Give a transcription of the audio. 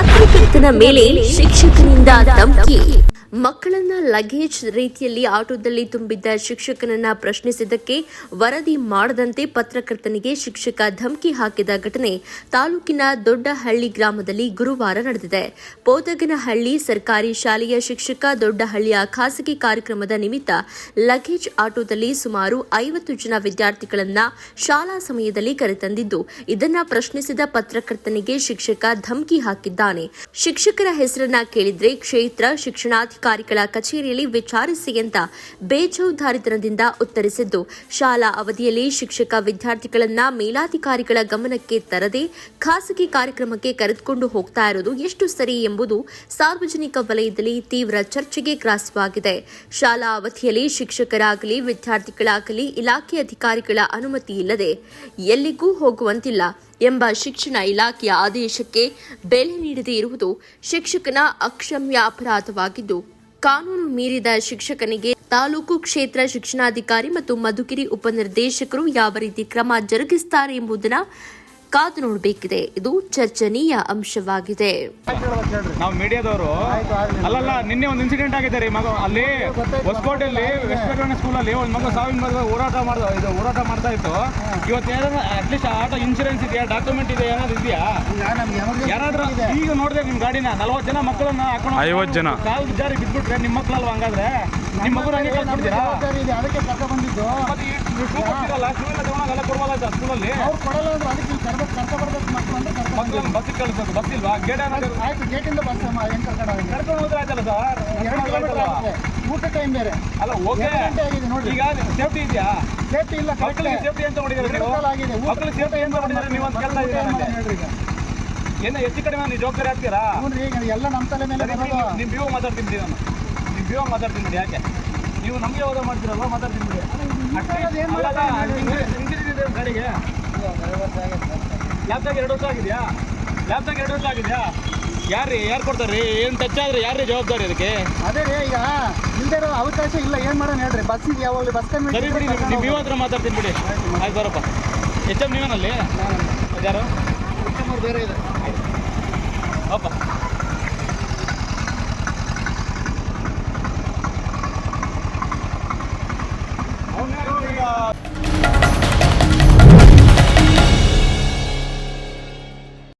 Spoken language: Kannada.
ಪತ್ರಕರ್ತನ ಮೇಲೆ ಶಿಕ್ಷಕನಿಂದ ಧಮಕಿ. ಮಕ್ಕಳನ್ನ ಲಗೇಜ್ ರೀತಿಯಲ್ಲಿ ಆಟೋದಲ್ಲಿ ತುಂಬಿದ್ದ ಶಿಕ್ಷಕನನ್ನ ಪ್ರಶ್ನಿಸಿದ್ದಕ್ಕೆ ವರದಿ ಮಾಡದಂತೆ ಪತ್ರಕರ್ತನಿಗೆ ಶಿಕ್ಷಕ ಧಮಕಿ ಹಾಕಿದ ಘಟನೆ ತಾಲೂಕಿನ ದೊಡ್ಡಹಳ್ಳಿ ಗ್ರಾಮದಲ್ಲಿ ಗುರುವಾರ ನಡೆದಿದೆ. ಪೋದಗನಹಳ್ಳಿ ಸರ್ಕಾರಿ ಶಾಲೆಯ ಶಿಕ್ಷಕ ದೊಡ್ಡಹಳ್ಳಿಯ ಖಾಸಗಿ ಕಾರ್ಯಕ್ರಮದ ನಿಮಿತ್ತ ಲಗೇಜ್ ಆಟೋದಲ್ಲಿ ಸುಮಾರು ಐವತ್ತು ಜನ ವಿದ್ಯಾರ್ಥಿಗಳನ್ನ ಶಾಲಾ ಸಮಯದಲ್ಲಿ ಕರೆತಂದಿದ್ದು, ಇದನ್ನ ಪ್ರಶ್ನಿಸಿದ ಪತ್ರಕರ್ತನಿಗೆ ಶಿಕ್ಷಕ ಧಮಕಿ ಹಾಕಿದ್ದಾನೆ. ಶಿಕ್ಷಕರ ಹೆಸರನ್ನ ಕೇಳಿದ್ರೆ ಕ್ಷೇತ್ರ ಶಿಕ್ಷಣಾಧಿಕಾರಿಗಳ ಕಚೇರಿಯಲ್ಲಿ ವಿಚಾರಿಸಿ ಅಂತ ಬೇಜವಾಬ್ದಾರಿತನದಿಂದ ಉತ್ತರಿಸಿದ್ದು, ಶಾಲಾ ಅವಧಿಯಲ್ಲಿ ಶಿಕ್ಷಕ ವಿದ್ಯಾರ್ಥಿಗಳನ್ನ ಮೇಲಾಧಿಕಾರಿಗಳ ಗಮನಕ್ಕೆ ತರದೆ ಖಾಸಗಿ ಕಾರ್ಯಕ್ರಮಕ್ಕೆ ಕರೆದುಕೊಂಡು ಹೋಗ್ತಾ ಇರೋದು ಎಷ್ಟು ಸರಿ ಎಂಬುದು ಸಾರ್ವಜನಿಕ ವಲಯದಲ್ಲಿ ತೀವ್ರ ಚರ್ಚೆಗೆ ಗ್ರಾಸವಾಗಿದೆ. ಶಾಲಾ ಅವಧಿಯಲ್ಲಿ ಶಿಕ್ಷಕರಾಗಲಿ, ವಿದ್ಯಾರ್ಥಿಗಳಾಗಲಿ, ಇಲಾಖೆ ಅಧಿಕಾರಿಗಳ ಅನುಮತಿ ಇಲ್ಲದೆ ಎಲ್ಲಿಗೂ ಹೋಗುವಂತಿಲ್ಲ. ಎಂಬ ಶಿಕ್ಷಣ ಇಲಾಖೆಯ ಆದೇಶಕ್ಕೆ ಬೆಲೆ ನೀಡದೇ ಇರುವುದು ಶಿಕ್ಷಕನ ಅಕ್ಷಮ್ಯ ಅಪರಾಧವಾಗಿದ್ದು, ಕಾನೂನು ಮೀರಿದ ಶಿಕ್ಷಕನಿಗೆ ತಾಲೂಕು ಕ್ಷೇತ್ರ ಶಿಕ್ಷಣಾಧಿಕಾರಿ ಮತ್ತು ಮಧುಗಿರಿ ಉಪನಿರ್ದೇಶಕರು ಯಾವ ರೀತಿ ಕ್ರಮ ಜರುಗಿಸುತ್ತಾರೆ ಎಂಬುದನ್ನು ಕಾದು ನೋಡಬೇಕಿದೆ. ಇದು ಚರ್ಚನೀಯ ಅಂಶವಾಗಿದೆ. ನಾವು ಮೀಡಿಯಾದವರು. ಅಲ್ಲಲ್ಲ ನಿನ್ನೆ ಒಂದು ಇನ್ಸಿಡೆಂಟ್ ಆಗಿದೆ ರೀ. ಮಗ ಅಲ್ಲಿ ಹೊಸಕೋಟೆಯಲ್ಲಿ ವೆಸ್ಟ್ ಬೆಂಗಾಲ್ ಸ್ಕೂಲಲ್ಲಿ ಒಂದು ಮಗ ಸಾವಿನ ಮಗ ಹೋರಾಟ ಮಾಡ್ದ ಇದು ಹೋರಾಟ ಮಾಡ್ತಾ ಇತ್ತು. ಇವತ್ತು ಏನಾದ್ರು ಅಟ್ಲೀಸ್ಟ್ ಆಟೋ ಇನ್ಶೂರೆನ್ಸ್ ಇದೆಯಾ? ಡಾಕ್ಯುಮೆಂಟ್ ಇದೆ ಏನಾದ್ರು ಇದೆಯಾ? ಯಾರಾದ್ರೂ ಈಗ ನೋಡಿದ್ರೆ ನಿಮ್ಮ ಗಾಡಿನ ನಲ್ವತ್ತು ಜನ ಮಕ್ಕಳನ್ನ ಹಾಕೊಂಡು ಐವತ್ತು ಜನ. ಕಾಲು ಜಾರಿ ಬಿದ್ಬಿಟ್ರೆ ನಿಮ್ಮ ಮಕ್ಕಳಲ್ವ ಹಂಗಾದ್ರೆ? ನಿಮ್ಮ ಮಗು ಹಂಗೆ ಕಳ್ಸ್ಬಿಡ್ತೀರಾ ಇದೆ ಅದಕ್ಕೆ ಕರ್ಕ ಬಂದಿದ್ದು. ಮತ್ತೆ ಸರ್ ಸ್ಕೂಲಲ್ಲಿ ಅವ್ರು ಕೊಡಲ್ಲ ಅಂದ್ರೆ ಅದಕ್ಕೆ ಇಲ್ಲಿ ಕರ್ಕ ಕರ್ಕ ಬರ್ಬೇಕು ಮಕ್ಕಳು ಅಂತ ಕರ್ಕ ಮಕ್ಕಳನ್ನ ಬಸ್ಸಿಗೆ ಕಳಿಸ್ಬೇಕು ಬಸ್ ಇಲ್ವಾ? ಗೇಟ್ ಆಯ್ತು ಗೇಟಿಂದ ಬಸ್ ಹೆಂಗ್ ಕರ್ಕೊಂಡು ಕರ್ಕೊಂಡು ಹೋದ್ರೆ ಆಯ್ತಲ್ಲ ಸರ್ ಎರಡು ಕಿಲೋಮೀಟರ್ ಆಗುತ್ತೆ. ಊಟ ಟೈಮ್ ಬೇರೆ. ಅಲ್ಲ ಓಕೆ ಗಂಟೆ ಆಗಿದೆ ನೋಡಿ ಈಗ ಸೇಫ್ಟಿ ಇದೆಯಾ? ಸೇಫ್ಟಿ ಇಲ್ಲ ಮಕ್ಕಳಿಗೆ ಸೇಫ್ಟಿ ಅಂತ ಮಾಡಿದ್ದಾರೆ ನೀವು? ಆಗಿದೆ. ಮಕ್ಕಳಿಗೆ ಸೇಫ್ಟಿ ಅಂತ ಮಾಡಿದ್ದಾರೆ? ನೀವು ಅಂತ ಕೇಳ್ತಾ ಇದ್ದೀರಾ ಹೇಳ್ರಿ ಈಗ? ಏನು ಹೆಚ್ಚು ಕಡಿಮೆ ನೀವು ಜವಾಬ್ದಾರಿ ಈಗ ಎಲ್ಲ ನಮ್ಮ ತಲೆ ಮೇಲೆ ನಿಮ್ಮ ನೀವು ಮಾತಾಡ್ತೀನಿ ನಾನು ವ್ಯೂ ಮಾತಾಡ್ತೀನಿ ಬಿಡಿ ಯಾಕೆ? ನೀವು ನಮಗೆ ಹೋದ ಮಾಡ್ತೀರಲ್ಲ ಮಾತಾಡ್ತೀನಿ? ಗಾಡಿಗೆ? ಲ್ಯಾಪ್ಟಾಗ್ ಎರಡು ವರ್ಷ ಆಗಿದೆಯಾ? ಲ್ಯಾಪ್ಟಾಗ್ ಎರಡು ವರ್ಷ ಆಗಿದೆಯಾ? ಯಾರ್ರಿ ಯಾರು ಕೊಡ್ತಾರೆ ಏನು ಟಚ್ ಆದ್ರೆ ಯಾರ್ರಿ ಜವಾಬ್ದಾರಿ ಅದಕ್ಕೆ? ಅದೇ ರೀ ಈಗ ಇಲ್ಲದೆ ಇರೋ ಅವಕಾಶ ಇಲ್ಲ ಏನು ಮಾಡೋಣ ಹೇಳ್ರಿ ಬಸ್ಸಿಗೆ ಯಾವಾಗಲೂ ಬಸ್ ಕಮ್ಮಿ ಸರಿ ಬಿಡಿ ನೀವು ಹತ್ರ ಮಾತಾಡ್ತೀನಿ ಬಿಡಿ. ಆಯ್ತು ಬರಪ್ಪ. ಎಚ್ ಎಂ ನೀವೇನಲ್ಲಿ? ಯಾರು? ಬೇರೆ ಇದೆ ಅಪ್ಪ